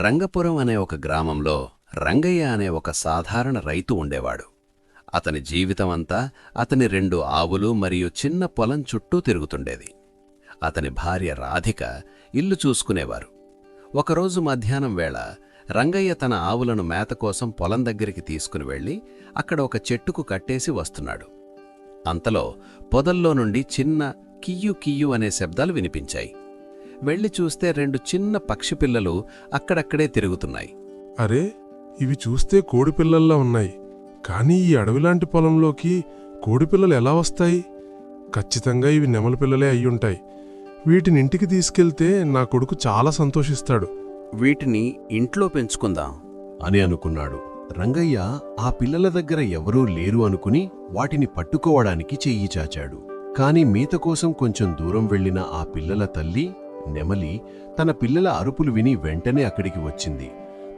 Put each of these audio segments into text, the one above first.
రంగపురం అనే ఒక గ్రామంలో రంగయ్య అనే ఒక సాధారణ రైతు ఉండేవాడు. అతని జీవితమంతా అతని రెండు ఆవులు మరియు చిన్న పొలం చుట్టూ తిరుగుతుండేది. అతని భార్య రాధిక ఇల్లు చూసుకునేవారు. ఒకరోజు మధ్యాహ్నం వేళ రంగయ్య తన ఆవులను మేత కోసం పొలం దగ్గరికి తీసుకుని వెళ్ళి అక్కడ ఒక చెట్టుకు కట్టేసి వస్తున్నాడు. అంతలో పొదల్లో నుండి చిన్న కియ్యు కియ్యు అనే శబ్దాలు వినిపించాయి. వెళ్ళి చూస్తే రెండు చిన్న పక్షి పిల్లలు అక్కడక్కడే తిరుగుతున్నాయి. అరే ఇవి చూస్తే కోడిపిల్లల్లా ఉన్నాయి. కానీ ఈ అడవిలాంటి పొలంలోకి కోడిపిల్లలు ఎలా వస్తాయి? ఖచ్చితంగా ఇవి నెమలి పిల్లలే అయ్యుంటాయి. వీటిని ఇంటికి తీసుకెళ్తే నా కొడుకు చాలా సంతోషిస్తాడు. వీటిని ఇంట్లో పెంచుకుందాం. అని అనుకున్నాడు. రంగయ్య ఆ పిల్లల దగ్గర ఎవరూ లేరు అనుకుని వాటిని పట్టుకోవడానికి చెయ్యి చాచాడు. కాని మీత కోసం కొంచెం దూరం వెళ్ళిన ఆ పిల్లల తల్లి నెమలి తన పిల్లల అరుపులు విని వెంటనే అక్కడికి వచ్చింది.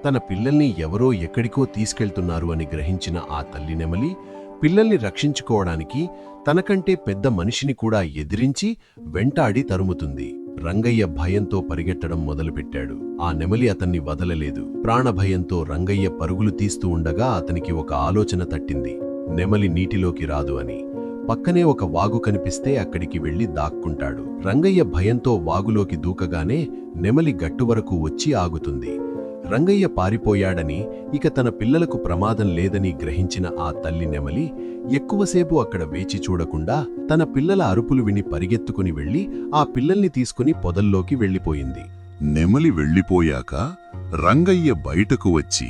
తన పిల్లల్ని ఎవరో ఎక్కడికో తీసుకెళ్తున్నారు అని గ్రహించిన ఆ తల్లి నెమలి పిల్లల్ని రక్షించుకోవడానికి తనకంటే పెద్ద మనిషిని కూడా ఎదిరించి వెంటాడి తరుముతుంది. రంగయ్య భయంతో పరిగెట్టడం మొదలుపెట్టాడు. ఆ నెమలి అతన్ని వదలలేదు. ప్రాణభయంతో రంగయ్య పరుగులు తీస్తూ ఉండగా అతనికి ఒక ఆలోచన తట్టింది. నెమలి నీటిలోకి రాదు అని. పక్కనే ఒక వాగు కనిపిస్తే అక్కడికి వెళ్ళి దాక్కుంటాడు. రంగయ్య భయంతో వాగులోకి దూకగానే నెమలి గట్టు వరకు వచ్చి ఆగుతుంది. రంగయ్య పారిపోయాడని ఇక తన పిల్లలకు ప్రమాదం లేదని గ్రహించిన ఆ తల్లి నెమలి ఎక్కువసేపు అక్కడ వేచి చూడకుండా తన పిల్లల అరుపులు విని పరిగెత్తుకుని వెళ్ళి ఆ పిల్లల్ని తీసుకుని పొదల్లోకి వెళ్ళిపోయింది నెమలి వెళ్ళిపోయాక రంగయ్య బయటకు వచ్చి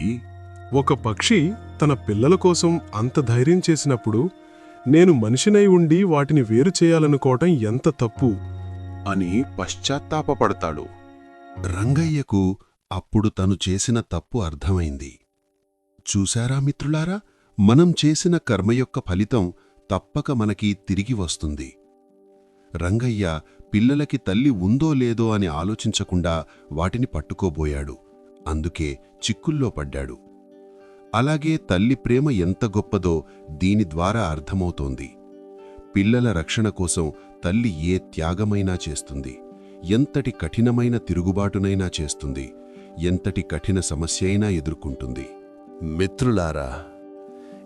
ఒక పక్షి తన పిల్లల కోసం అంత ధైర్యం చేసినప్పుడు నేను మనిషినై ఉండి వాటిని వేరు చేయాలనుకోవటం ఎంత తప్పు? అని పశ్చాత్తాపపడతాడు. రంగయ్యకు అప్పుడు తను చేసిన తప్పు అర్థమైంది. చూశారా మిత్రులారా? మనం చేసిన కర్మ యొక్క ఫలితం తప్పక మనకి తిరిగి వస్తుంది. రంగయ్య పిల్లలకి తల్లి ఉందో లేదో అని ఆలోచించకుండా వాటిని పట్టుకోబోయాడు. అందుకే చిక్కుల్లో పడ్డాడు. అలాగే తల్లి ప్రేమ ఎంత గొప్పదో దీని ద్వారా అర్థమవుతోంది. పిల్లల రక్షణ కోసం తల్లి ఏ త్యాగమైనా చేస్తుంది. ఎంతటి కఠినమైన తిరుగుబాటునైనా చేస్తుంది. ఎంతటి కఠిన సమస్య అయినా ఎదుర్కొంటుంది. మిత్రులారా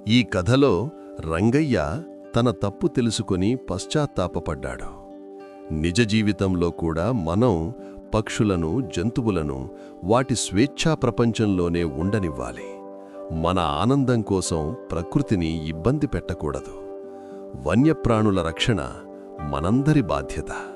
ఈ కథలో రంగయ్య తన తప్పు తెలుసుకుని పశ్చాత్తాపపడ్డాడు. నిజ జీవితంలో కూడా మనం పక్షులను జంతువులను వాటి స్వేచ్ఛా ప్రపంచంలోనే ఉండనివ్వాలి. మన ఆనందం కోసం ప్రకృతిని ఇబ్బంది పెట్టకూడదు. వన్యప్రాణుల రక్షణ మనందరి బాధ్యత.